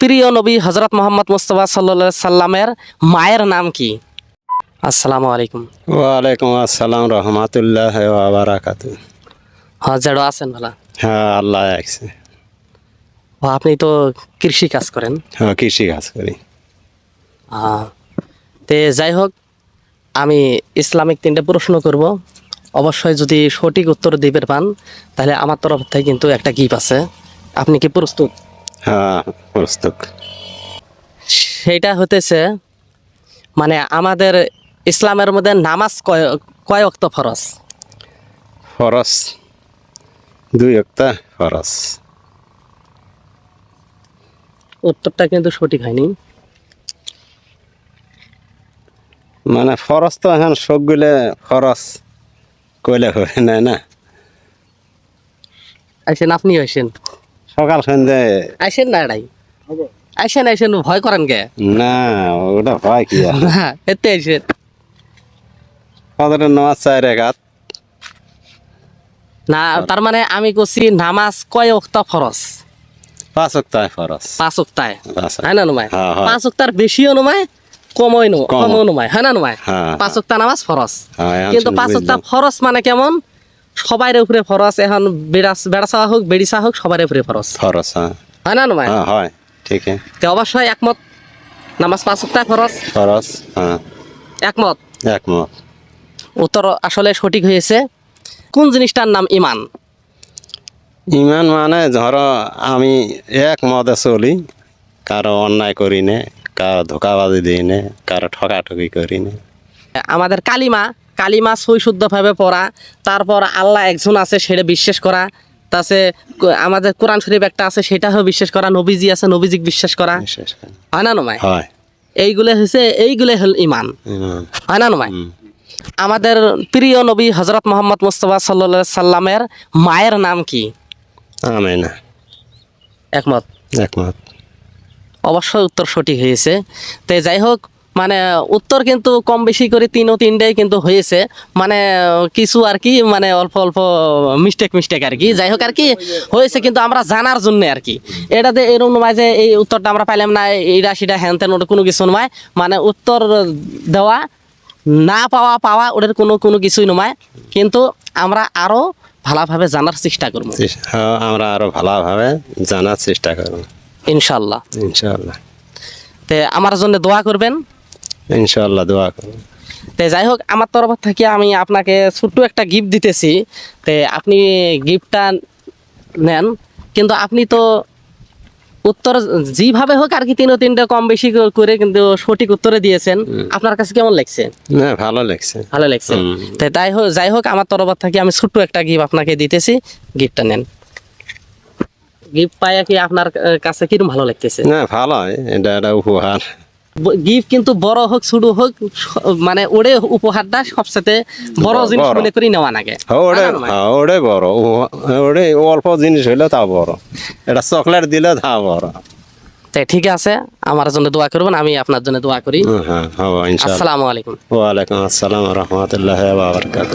প্রিয় নবী হজরত মোহাম্মদ মুস্তফা সাল্লা সাল্লামের মায়ের নাম কি? আসসালামু আলাইকুম। ওয়ালাইকুম আসসালাম রহমতুল্লাহ বারাকাত হজারও আছেন ভালা? হ্যাঁ আল্লাহ আছে আপনি তো কৃষি কাজ করেন? হ্যাঁ কৃষি কাজ করি। তে যাই হোক আমি ইসলামিক তিনটে প্রশ্ন করব। অবশ্যই যদি সঠিক উত্তর দিবে পান তাহলে আমার তরফ থেকে কিন্তু একটা গিফট আছে। আপনি কি প্রস্তুত? হ্যাঁ প্রস্তুত। সেইটা হতেছে মানে আমাদের ইসলামের মধ্যে নামাজ কয় কয় অক্ত ফরজ? ফরস দুই একটা ফরস উত্তরটা কিন্তু সঠিক হয়নি। মানে ফরস তো এখন সবগুলো ফরস কইলে হয় না না? আইসেন আপনি আইসেন। সকাল সন্ধ্যে। আইসেন না এটাই আইসেন আইসেন ভয় করেন গে না ওটা হয় কি এতে আইসেন। ফজরের নামাজ চাই রেখাত না তার মানে আমি করছি নামাজ কয় অক্ত ফরজ? পাঁচ ফরস পাঁচ পাঁচ হয় না নমায়। পাঁচ অক্তার বেশিও নমায় কমই নো কম। কমও নমায় হয় না নমায় হ্যাঁ, পাঁচ অক্তা নামাজ ফরজ। হ্যাঁ, কিন্তু পাঁচ বুঝলাম। ফরজ মানে কেমন? সবার উপরে ফরজ এখন বেড়া বেড়া চাওয়া হোক বেড়ি চাওয়া হোক সবার উপরে ফরজ ফরস হ্যাঁ। হয় না নমায় হ্যাঁ হয় ঠিক আছে তো অবশ্যই একমত নামাজ পাঁচ ফরজ। ফরস হ্যাঁ। একমত? একমত। উত্তর আসলে সঠিক হয়েছে। কোন জিনিসটার নাম ইমান ইমান মানে ধরো আমি এক মতে চলি কারও অন্যায় করি নে কারও ধোকাবাজি দিই নে কারও ঠকাঠকি করি নে। আমাদের কালিমা কালিমা সই শুদ্ধভাবে পড়া তারপর আল্লাহ একজন আছে সেটা বিশ্বাস করা তাছে আমাদের কোরআন শরীফ একটা আছে সেটাও বিশ্বাস করা নবীজি আছে নবীজিক বিশ্বাস করা। হয় না নমায় এইগুলো হচ্ছে এইগুলো হল ইমান হয় না নমায় আমাদের প্রিয় নবী হজরত মোহাম্মদ মুস্তফা সাল্লা সাল্লামের মায়ের নাম কি? একমত? একমত। অবশ্যই উত্তর সঠিক হয়েছে। তো যাই হোক মানে উত্তর কিন্তু কম বেশি করে তিন ও তিনটাই কিন্তু হয়েছে। মানে কিছু আর কি মানে অল্প অল্প মিস্টেক মিস্টেক আর কি। যাই হোক আর কি হয়েছে কিন্তু আমরা জানার জন্য আর কি। এটাতে এরকম নয় যে এই উত্তরটা আমরা পাইলাম না এইটা সেটা হ্যান ত্যান ওটা কোনো কিছু নয়। মানে উত্তর দেওয়া না পাওয়া পাওয়া ওটার কোনো কোনো কিছুই নয়। কিন্তু আমরা আরও ভালোভাবে জানার চেষ্টা করব। হ্যাঁ আমরা আরও ভালোভাবে জানার চেষ্টা করব। ইনশাল্লাহ ইনশাআল্লাহ। তে আমার জন্য দোয়া করবেন। ইনশাআল্লাহ দোয়া করব তে যাই হোক আমার তরফ থেকে আমি আপনাকে ছোট্ট একটা গিফট দিতেছি। তে আপনি গিফটটা নেন কিন্তু আপনি তো উত্তর যেভাবে হোক আর কি তিনও তিনটা কম বেশি করে কিন্তু সঠিক উত্তরে দিয়েছেন। আপনার কাছে কেমন লাগছে? না ভালো লাগছে। ভালো লাগছে। তাই তাই হোক যাই হোক আমার তরফ থেকে আমি ছোট্ট একটা গিফট আপনাকে দিতেছি। গিফটটা নেন। গিফট পাইয়া কি আপনার কাছে কিরম ভালো লাগতেছে? না ভালো এটা একটা উপহার। গিফট কিন্তু বড় হোক ছোট হোক মানে ওরে উপহারটা সবসাথে বড়। জিনিস মনে করি নেওয়া নাগে হ্যাঁ, ওরে হয় ওরে বড়। ওরে অল্প জিনিস হইলে তা বড়। এটা চকলেট দিলে তা বড়। তাই ঠিক আছে আমার জন্য দোয়া করবেন আমি আপনার জন্য দোয়া করি। হ্যাঁ আসসালামু আলাইকুম। ওয়ালাইকুম আসসালাম রহমতুল্লাহ বাবরকাত